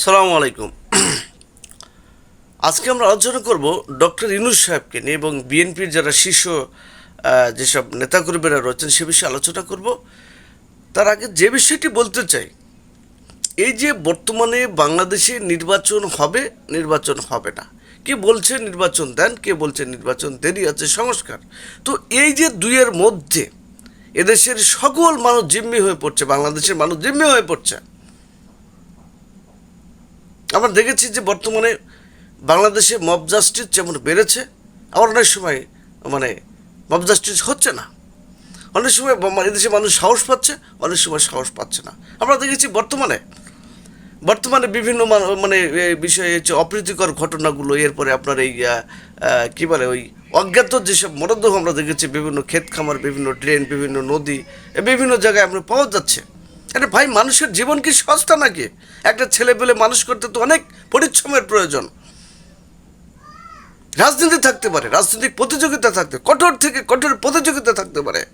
সালাম আলাইকুম। আজকে আমরা আলোচনা করব ডক্টর ইনুস সাহেবকে নিয়ে এবং বিএনপির যারা শীর্ষ যেসব নেতাকর্মীরা রয়েছেন সে বিষয়ে আলোচনা করব। তার আগে যে বিষয়টি বলতে চাই, এই যে বর্তমানে বাংলাদেশে নির্বাচন হবে নির্বাচন হবে না। কে বলছে নির্বাচন দেন, কে বলছে নির্বাচন দেরি আছে সংস্কার। তো এই যে দুইয়ের মধ্যে এদেশের সকল মানুষ জিম্মি হয়ে পড়ছে, বাংলাদেশের মানুষ জিম্মি হয়ে পড়ছে আমরা দেখেছি যে বর্তমানে বাংলাদেশে মব জাস্টিস যেমন বেড়েছে আবার অনেক সময় মানে মব জাস্টিস হচ্ছে না। অনেক সময় ব- এদেশে মানুষ সাহস পাচ্ছে অনেক সময় সাহস পাচ্ছে না। আমরা দেখেছি বর্তমানে বর্তমানে বিভিন্ন মানে বিষয়ে হচ্ছে অপ্রীতিকর ঘটনাগুলো এরপরে আপনার এই আহ, বলে ওই অজ্ঞাত যেসব মরদেহ আমরা দেখেছি বিভিন্ন ক্ষেত খামার বিভিন্ন ড্রেন বিভিন্ন নদী বিভিন্ন জায়গায় আমরা পাওয়া যাচ্ছে। আরে ভাই, মানুষের জীবন কি সস্তা নাকি? একটা ছেলে পেলে মানুষ করতে তো অনেক পরিশ্রমের প্রয়োজন। রাজনীতি থাকতে পারে, রাজনৈতিক প্রতিযোগিতা থাকতে, কঠোর থেকে কঠোর প্রতিযোগিতা থাকতে পারে।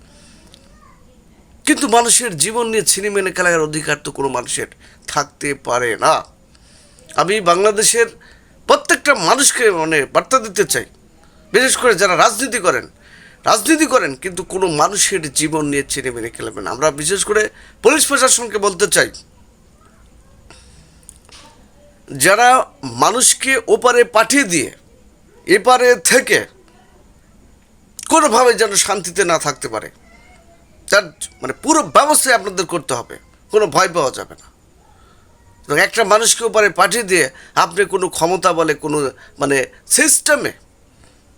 কিন্তু মানুষের জীবন নিয়ে ছিনিমেনে খেলার অধিকার তো কোনো মানুষের থাকতে পারে না। আমি বাংলাদেশের প্রত্যেকটা মানুষকে মানে বার্তা দিতে চাই। বিশেষ করে যারা রাজনীতি করেন রাজনীতি করেন, কিন্তু কোনো মানুষের জীবন নিয়ে ছিনিমেনে খেলবেন না। আমরা বিশেষ করে পুলিশ প্রশাসনকে বলতে চাই, যারা মানুষকে ওপারে পাঠিয়ে দিয়ে, এপারে থেকে কোনোভাবে যেন শান্তিতে না থাকতে পারে, তার মানে পুরো ব্যবস্থাই আপনাদের করতে হবে, কোনো ভয় পাওয়া যাবে না তো একটা মানুষকে ওপারে পাঠিয়ে দিয়ে আপনি কোনো ক্ষমতা বলে কোনো মানে সিস্টেমে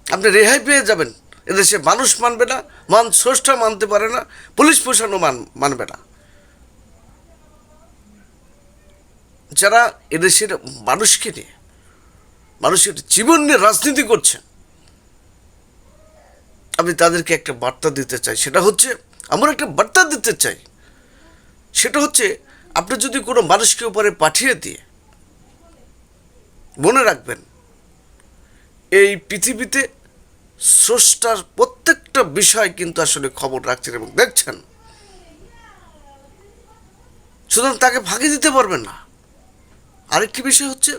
আপনি রেহাই পেয়ে যাবেন এদেশে মানুষ মানবে না, মান স্রষ্টা মানতে পারে না, পুলিশ প্রশাসনও মান, মানবে না। যারা এদেশের মানুষকে নিয়ে, মানুষের জীবন নিয়ে রাজনীতি করছেন, আমি তাদেরকে একটা বার্তা দিতে চাই। সেটা হচ্ছে, আমরা একটা বার্তা দিতে চাই। সেটা হচ্ছে, আপনি যদি কোনো মানুষকে উপরে পাঠিয়ে দিয়ে মনে রাখবেন, এই পৃথিবীতে স্রষ্টার প্রত্যেকটা বিষয় কিন্তু আসলে খবর রাখছেন এবং দেখছেন। সুতরাং তাকে ফাঁকি দিতে পারবেন না। আরেকটি বিষয় হচ্ছে,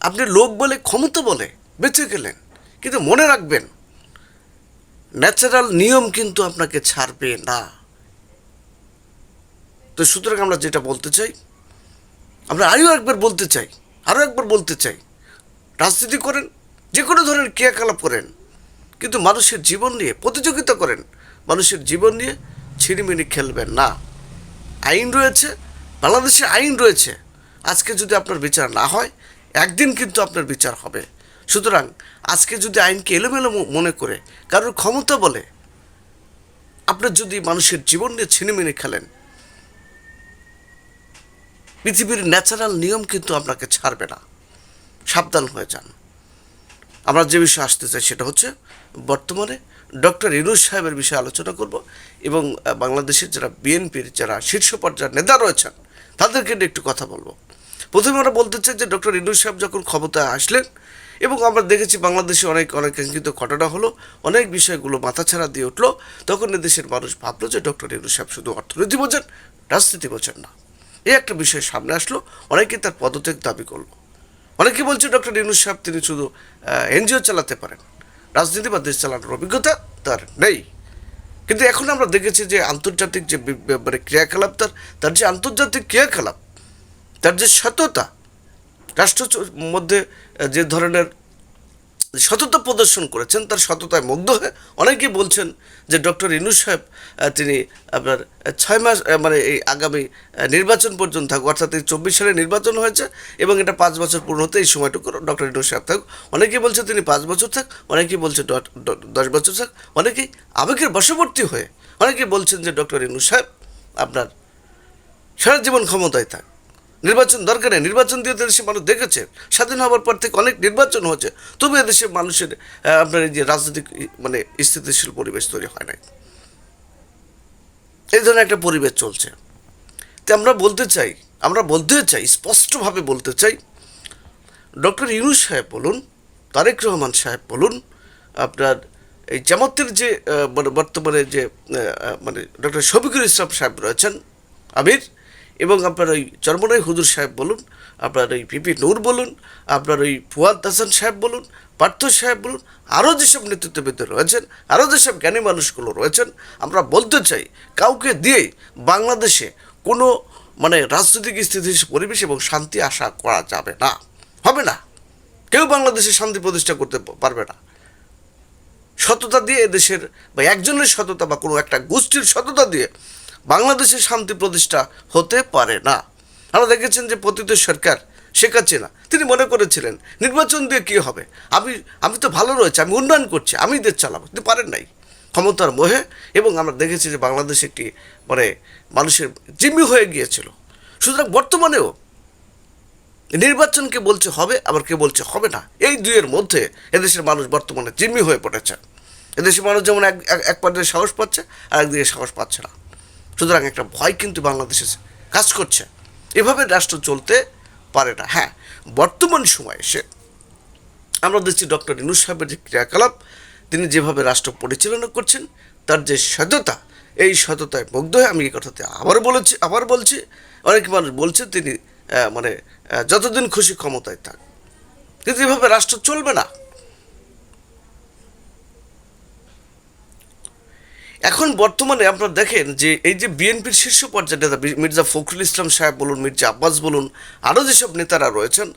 আপনি লোক বলে ক্ষমতা বলে বেঁচে গেলেন, কিন্তু মনে রাখবেন, ন্যাচারাল নিয়ম কিন্তু আপনাকে ছাড়বে না। তো সুতরাং আমরা যেটা বলতে চাই, আমরা আরও একবার বলতে চাই, আরও একবার বলতে চাই, রাজনীতি করেন, যে কোনো ধরনের ক্রিয়াকলাপ করেন কিন্তু মানুষের জীবন নিয়ে প্রতিযোগিতা করেন। মানুষের জীবন নিয়ে ছিনিমিনি খেলবেন না। আইন রয়েছে, বাংলাদেশে আইন রয়েছে। আজকে যদি আপনার বিচার না হয়, একদিন কিন্তু আপনার বিচার হবে। সুতরাং আজকে যদি আইনকে এলোমেলো মনে করে, কারোর ক্ষমতা বলে আপনার যদি মানুষের জীবন নিয়ে ছিনিমিনি খেলেন, পৃথিবীর ন্যাচারাল নিয়ম কিন্তু আপনাকে ছাড়বে না। সাবধান হয়ে যান। আমরা যে বিষয়ে আসতে চাই সেটা হচ্ছে বর্তমানে ডক্টর ইনুস সাহেবের বিষয়ে আলোচনা করব এবং বাংলাদেশের যারা বিএনপির যারা শীর্ষ পর্যায়ের নেতা রয়েছেন, তাদেরকে নিয়ে একটু কথা বলব। প্রথমে আমরা বলতে চাই যে ডক্টর ইনুস সাহেব যখন ক্ষমতায় আসলেন এবং আমরা দেখেছি বাংলাদেশে অনেক অনেক কিন্তু ঘটনা হলো, অনেক বিষয়গুলো মাথাছাড়া দিয়ে উঠল, তখন দেশের মানুষ ভাবলো যে ডক্টর ইনুস সাহেব শুধু অর্থনীতি বোঝেন, রাজনীতি বোঝেন না। এই একটা বিষয় সামনে আসলো, অনেকে তার পদত্যাগ দাবি করল। অনেকে বলছে ডক্টর ইউনুস সাহেব, তিনি শুধু এনজিও চালাতে পারেন। রাজনীতি বা দেশ চালানোর অভিজ্ঞতা তার নেই। কিন্তু এখন আমরা দেখেছি যে আন্তর্জাতিক যে মানে ক্রিয়াকলাপ তার তার যে আন্তর্জাতিক ক্রিয়াকলাপ, তার যে সততা, রাষ্ট্র মধ্যে যে ধরনের সততা প্রদর্শন করেছেন, তার সততায় মুগ্ধ হয়ে অনেকেই বলছেন যে ডক্টর ইনু সাহেব তিনি আপনার ছয় মাস মানে এই আগামী নির্বাচন পর্যন্ত থাকুক, অর্থাৎ এই চব্বিশ সালে নির্বাচন হয়েছে এবং এটা পাঁচ বছর পূর্ণ হতে এই সময়টুকু ডক্টর ইনু সাহেব থাকুক। অনেকেই বলছে তিনি পাঁচ বছর থাক, অনেকেই বলছে দশ বছর থাক, অনেকেই আবেগের বশবর্তী হয়ে, অনেকেই বলছেন যে ডক্টর ইনু সাহেব আপনার সারা জীবন ক্ষমতায় থাক। নির্বাচন দরকার নেই নির্বাচন দিয়ে দেশের মানুষ দেখেছে। স্বাধীন হওয়ার পর থেকে অনেক নির্বাচন হয়েছে। তবু এদেশের মানুষের আপনার এই যে রাজনৈতিক মানে স্থিতিশীল পরিবেশ তৈরি হয় নাই। এই ধরনের একটা পরিবেশ চলছে। তো আমরা বলতে চাই, আমরা বলতে চাই, স্পষ্টভাবে বলতে চাই, ডক্টর ইউনুস সাহেব বলুন, তারেক রহমান সাহেব বলুন, আপনার এই জামাতের যে মানে বর্তমানে যে মানে ডক্টর শফিকুল ইসলাম সাহেব রয়েছেন, আমির এবং আপনার ওই চরমনাই হুজুর সাহেব বলুন, আপনার ওই পিপি নূর বলুন, আপনার ওই ফুয়াদ হাসান সাহেব বলুন, পার্থ সাহেব বলুন, আরও যেসব নেতৃত্ববিদ রয়েছেন, আরও যেসব জ্ঞানী মানুষগুলো রয়েছেন, আমরা বলতে চাই কাউকে দিয়েই বাংলাদেশে কোনো মানে রাজনৈতিক স্থিতিশীল পরিবেশ এবং শান্তি আশা করা যাবে না, হবে না। কেউ বাংলাদেশে শান্তি প্রতিষ্ঠা করতে পারবে না। সততা দিয়ে এদেশের বা একজনের সততা বা কোনো একটা গোষ্ঠীর সততা দিয়ে বাংলাদেশে শান্তি প্রতিষ্ঠা হতে পারে না। আমরা দেখেছেন যে পতিত সরকার শেখ হাসিনা, তিনি মনে করেছিলেন, নির্বাচন দিয়ে কী হবে? আমি আমি তো ভালো রয়েছে, আমি উন্নয়ন করছি, আমি দেশ চালাবো। কিন্তু পারেন নাই। ক্ষমতার মোহে এবং আমরা দেখেছি যে বাংলাদেশ একটি মানে মানুষের জিম্মি হয়ে গিয়েছিল। সুতরাং বর্তমানেও নির্বাচনকে বলছে হবে, আবার কে বলছে হবে না, এই দুইয়ের মধ্যে এদেশের মানুষ বর্তমানে জিম্মি হয়ে পড়েছে। এদেশের মানুষ যেমন এক- এক পর্যায়ে সাহস পাচ্ছে, আর একদিকে সাহস পাচ্ছে না। সুতরাং একটা ভয় কিন্তু বাংলাদেশে কাজ করছে। এভাবে রাষ্ট্র চলতে পারে না। হ্যাঁ বর্তমান সময়ে এসে আমরা দেখছি ডক্টর ইনুস সাহেবের যে ক্রিয়াকলাপ, তিনি যেভাবে রাষ্ট্র পরিচালনা করছেন, তার যে সততা, এই সততায় মুগ্ধ হয়ে আমি এই কথাতে আবার বলেছি, আবার বলছি অনেক মানুষ বলছে তিনি মানে যতদিন খুশি ক্ষমতায় থাক। কিন্তু এভাবে রাষ্ট্র চলবে না। এখন বর্তমানে আপনারা দেখেন যে এই যে বিএনপির শীর্ষ পর্যায়ের নেতা মির্জা ফখরুল ইসলাম সাহেব বলুন, মির্জা আব্বাস বলুন আরও যেসব নেতারা রয়েছেন,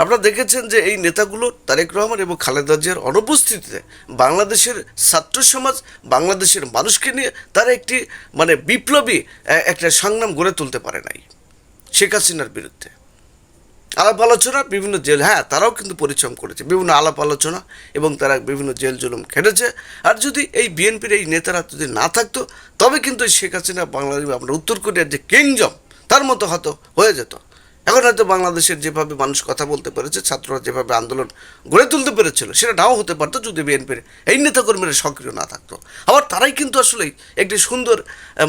আপনারা দেখেছেন যে এই নেতাগুলো তারেক রহমান এবং খালেদা জিয়ার অনুপস্থিতিতে বাংলাদেশের ছাত্র সমাজ, বাংলাদেশের মানুষকে নিয়ে তারা একটি মানে বিপ্লবী একটা সংগ্রাম গড়ে তুলতে পারে নাই শেখ হাসিনার বিরুদ্ধে। আলাপ আলোচনা, বিভিন্ন জেল হ্যাঁ তারাও কিন্তু পরিশ্রম করেছে। বিভিন্ন আলাপ আলোচনা এবং তারা বিভিন্ন জেল জুলুম খেটেছে। আর যদি এই বিএনপির এই নেতারা যদি না থাকতো, তবে কিন্তু শেখ হাসিনা, বাংলাদেশ আমরা উত্তর কোরিয়ার যে কিংজম তার মতো হয়তো হয়ে যেত। এখন হয়তো বাংলাদেশের যেভাবে মানুষ কথা বলতে পেরেছে, ছাত্ররা যেভাবে আন্দোলন গড়ে তুলতে পেরেছিল, সেটা নাও হতে পারতো যদি বিএনপির এই নেতাকর্মীরা সক্রিয় না থাকতো। আবার তারাই কিন্তু আসলেই একটি সুন্দর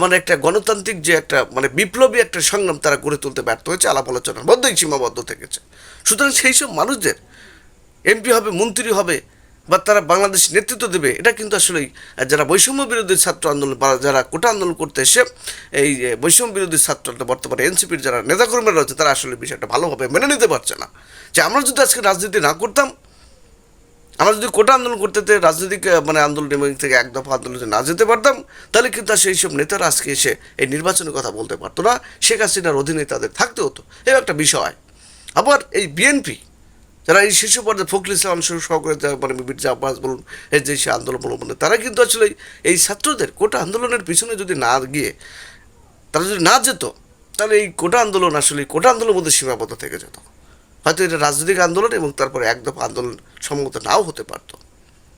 মানে একটা গণতান্ত্রিক যে একটা মানে বিপ্লবী একটা সংগ্রাম তারা গড়ে তুলতে ব্যর্থ হয়েছে, আলাপ আলোচনার মধ্যেই সীমাবদ্ধ থেকেছে। সুতরাং সেই সব মানুষদের এমপি হবে, মন্ত্রী হবে বা তারা বাংলাদেশ নেতৃত্ব দেবে এটা কিন্তু আসলেই আহ, যারা বৈষম্য বিরোধী ছাত্র আন্দোলন বা যারা কোটা আন্দোলন করতে এসে এই বৈষম্য বিরোধী ছাত্র বর্তমানে এনসিপির যারা নেতাকর্মীরা রয়েছে তারা আসলে বিষয়টা ভালোভাবে মেনে নিতে পারছে না। যে আমরা যদি আজকে রাজনীতি না করতাম আমরা যদি কোটা আন্দোলন করতে রাজনৈতিক মানে আন্দোলন থেকে এক দফা আন্দোলনে না যেতে পারতাম তাহলে কিন্তু সেই সব নেতারা আজকে এসে এই নির্বাচনের কথা বলতে পারতো না। শেখ হাসিনার অধীনে তাদের থাকতে হতো। এই একটা বিষয়। আবার এই বিএনপি যারা এই শীর্ষ পর্যায়ে ফখরুল ইসলাম সহ সহকারে মানে মির্জা আব্বাস বলুন, এই যে সে আন্দোলন বলুন মানে তারা কিন্তু আসলে এই ছাত্রদের কোটা আন্দোলনের পিছনে যদি না গিয়ে, তারা যদি না যেত, তাহলে এই কোটা আন্দোলন আসলে কোটা আন্দোলনের মধ্যে সীমাবদ্ধ থেকে যেত। হয়তো এটা রাজনৈতিক আন্দোলন এবং তারপরে এক দফা আন্দোলন সম্ভবত নাও হতে পারত।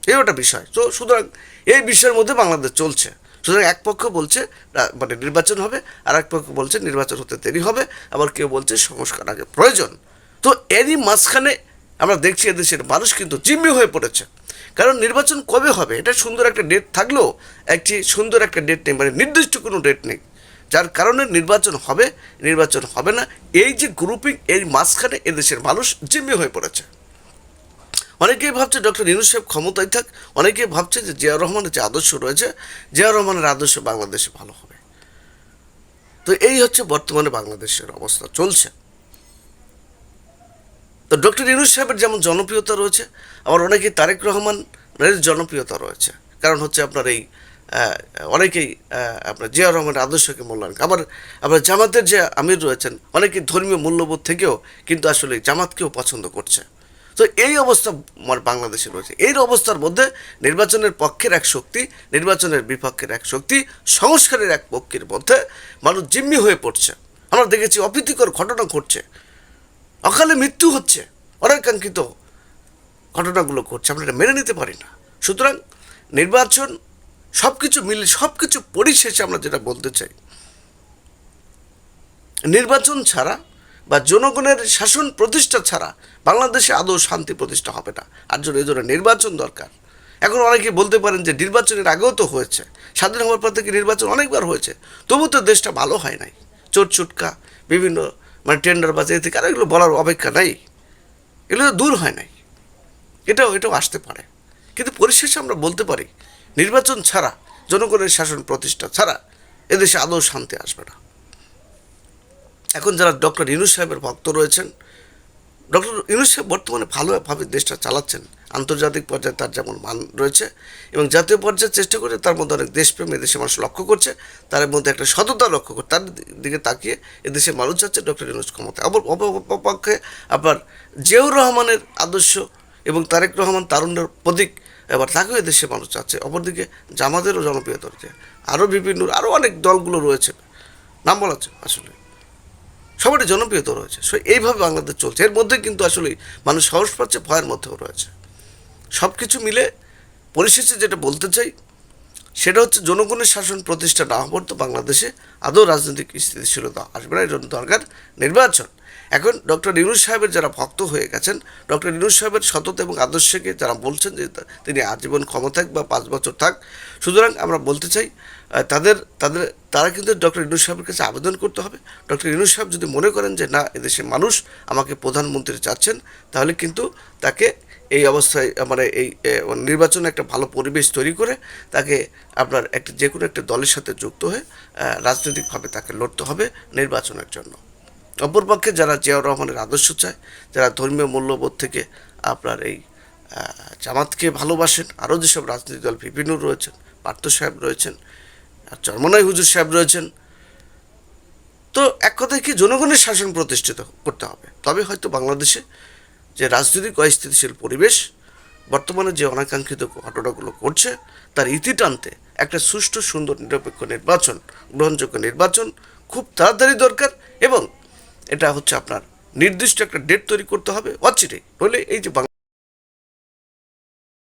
এই একটা বিষয়। তো সুতরাং এই বিষয়ের মধ্যে বাংলাদেশ চলছে। সুতরাং এক পক্ষ বলছে মানে নির্বাচন হবে, আর এক পক্ষ বলছে নির্বাচন হতে দেরি হবে, আবার কেউ বলছে সংস্কার আগে প্রয়োজন। তো এরই মাঝখানে আমরা দেখছি এদেশের মানুষ কিন্তু জিম্মি হয়ে পড়েছে। কারণ নির্বাচন কবে হবে? এটা সুন্দর একটা ডেট থাকলেও একটি সুন্দর একটা ডেট নেই মানে নির্দিষ্ট কোনো ডেট নেই। যার কারণে নির্বাচন হবে নির্বাচন হবে না। এই যে গ্রুপিং এই মাঝখানে এদেশের মানুষ জিম্মি হয়ে পড়েছে। অনেকেই ভাবছে ডক্টর ইউনুস সাহেব ক্ষমতায় থাক, অনেকেই ভাবছে যে জিয়া রহমানের যে আদর্শ রয়েছে জিয়া রহমানের আদর্শ বাংলাদেশে ভালো হবে। তো এই হচ্ছে বর্তমানে বাংলাদেশের অবস্থা, চলছে। তো ডক্টর ইউনুস সাহেবের যেমন জনপ্রিয়তা রয়েছে, আবার অনেকেই তারেক রহমানের জনপ্রিয়তা রয়েছে। কারণ হচ্ছে আপনার এই অনেকেই আপনার জিয়া রহমানের আদর্শকে মূল্যায়ন আবার আবার জামাতের যে আমির রয়েছেন অনেকে ধর্মীয় মূল্যবোধ থেকেও কিন্তু আসলে জামাতকেও পছন্দ করছে। তো এই অবস্থা আমার বাংলাদেশে রয়েছে। এই অবস্থার মধ্যে নির্বাচনের পক্ষের এক শক্তি, নির্বাচনের বিপক্ষের এক শক্তি, সংস্কারের এক পক্ষের মধ্যে মানুষ জিম্মি হয়ে পড়ছে। আমরা দেখেছি অপ্রীতিকর ঘটনা ঘটছে। অকালে মৃত্যু হচ্ছে। অনাকাঙ্ক্ষিত ঘটনাগুলো ঘটছে, আমরা এটা মেনে নিতে পারি না। সুতরাং নির্বাচন সব কিছু মিলে সব কিছু পরিশেষে আমরা যেটা বলতে চাই, নির্বাচন ছাড়া বা জনগণের শাসন প্রতিষ্ঠা ছাড়া বাংলাদেশে আদৌ শান্তি প্রতিষ্ঠা হবে না। আর জন্য এই জন্য নির্বাচন দরকার। এখন অনেকে বলতে পারেন যে নির্বাচনের আগেও তো হয়েছে। স্বাধীন হওয়ার পর থেকে নির্বাচন অনেকবার হয়েছে। তবু তো দেশটা ভালো হয় নাই। চোট চুটকা বিভিন্ন মানে টেন্ডার বাজে থেকে, আর এগুলো বলার অপেক্ষা নাই। এগুলো দূর হয় নাই। এটাও এটাও আসতে পারে। কিন্তু পরিশেষে আমরা বলতে পারি, নির্বাচন ছাড়া, জনগণের শাসন প্রতিষ্ঠা ছাড়া এদেশে আদৌ শান্তি আসবে না। এখন যারা ডক্টর ইনুস সাহেবের ভক্ত রয়েছেন, ডক্টর ইউনুস সাহেব বর্তমানে ভালোভাবে দেশটা চালাচ্ছেন। আন্তর্জাতিক পর্যায়ে তার যেমন মান রয়েছে এবং জাতীয় পর্যায়ে চেষ্টা করে তার মধ্যে অনেক দেশপ্রেম এদেশের মানুষ লক্ষ্য করছে, তার মধ্যে একটা সততা লক্ষ্য করে তার দিকে তাকিয়ে এদেশের মানুষ যাচ্ছে ডক্টর ইউনুস ক্ষমতা আবার অপপক্ষে আবার জিয়াউর রহমানের আদর্শ এবং তারেক রহমান তারুণ্যের প্রতীক এবার তাকেও এদেশের মানুষ চাচ্ছে। অপরদিকে জামাতেরও জনপ্রিয়তা রয়েছে। আরও বিভিন্ন, আরও অনেক দলগুলো রয়েছে। নাম বলা আসলে। সবারই জনপ্রিয়তা রয়েছে। সো এইভাবে বাংলাদেশ চলছে। এর মধ্যে কিন্তু আসলে মানুষ সাহস পাচ্ছে, ভয়ের মধ্যেও রয়েছে। সব কিছু মিলে পরিশেষে যেটা বলতে চাই, সেটা হচ্ছে জনগণের শাসন প্রতিষ্ঠা না হওয়ার তো বাংলাদেশে আদৌ রাজনৈতিক স্থিতিশীলতা আসবে না এর জন্য দরকার নির্বাচন। এখন ডক্টর ইউনুস সাহেবের যারা ভক্ত হয়ে গেছেন, ডক্টর ইউনুস সাহেবের সততা এবং আদর্শকে যারা বলছেন যে তিনি আজীবন ক্ষমতা থাক বা পাঁচ বছর থাক, সুতরাং আমরা বলতে চাই তাদের তাদের, তারা কিন্তু ডক্টর ইউনুস সাহেবের কাছে আবেদন করতে হবে। ডক্টর ইউনুস সাহেব যদি মনে করেন যে না, এদেশের মানুষ আমাকে প্রধানমন্ত্রী চাচ্ছেন, তাহলে কিন্তু তাকে এই অবস্থায় মানে এই নির্বাচনে একটা ভালো পরিবেশ তৈরি করে তাকে আপনার একটা, যে কোনো একটা দলের সাথে যুক্ত হয়ে রাজনৈতিকভাবে তাকে লড়তে হবে নির্বাচনের জন্য। অপরপক্ষে যারা জিয়াউর রহমানের আদর্শ চায়, যারা ধর্মীয় মূল্যবোধ থেকে আপনার এই জামাতকে ভালোবাসেন, আরও যেসব রাজনৈতিক দল বিভিন্ন রয়েছেন, পার্থ সাহেব রয়েছেন, আর চরমনাই হুজুর সাহেব রয়েছেন, তো এক কথায় কি জনগণের শাসন প্রতিষ্ঠিত করতে হবে? তবে হয়তো বাংলাদেশে যে রাজনৈতিক অস্থিতিশীল পরিবেশ, বর্তমানে যে অনাকাঙ্ক্ষিত ঘটনাগুলো করছে তার ইতি টানতে একটা সুষ্ঠু, সুন্দর, নিরপেক্ষ নির্বাচন, গ্রহণযোগ্য নির্বাচন খুব তাড়াতাড়ি দরকার এবং এটা হচ্ছে আপনার নির্দিষ্ট একটা ডেট তৈরি করতে হবে। অচিরে বলে এই যে